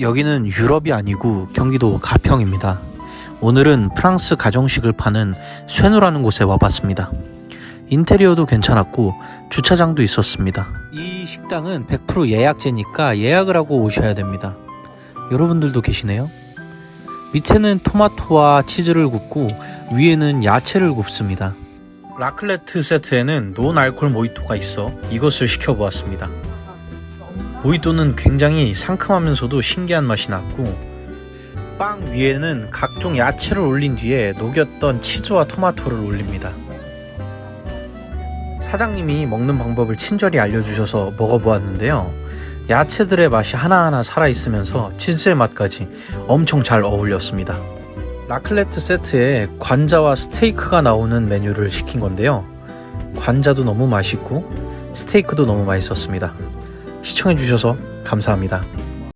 여기는 유럽이 아니고 경기도 가평입니다. 오늘은 프랑스 가정식을 파는 쇠누라는 곳에 와봤습니다. 인테리어도 괜찮았고 주차장도 있었습니다. 이 식당은 100% 예약제니까 예약을 하고 오셔야 됩니다. 여러분들도 계시네요. 밑에는 토마토와 치즈를 굽고 위에는 야채를 굽습니다. 라클레트 세트에는 논 알콜 모히또가 있어 이것을 시켜보았습니다. 모히또는 굉장히 상큼하면서도 신기한 맛이 났고 빵 위에는 각종 야채를 올린 뒤에 녹였던 치즈와 토마토를 올립니다. 사장님이 먹는 방법을 친절히 알려주셔서 먹어보았는데요. 야채들의 맛이 하나하나 살아있으면서 치즈의 맛까지 엄청 잘 어울렸습니다. 라클레트 세트에 관자와 스테이크가 나오는 메뉴를 시킨 건데요. 관자도 너무 맛있고 스테이크도 너무 맛있었습니다. 시청해주셔서 감사합니다.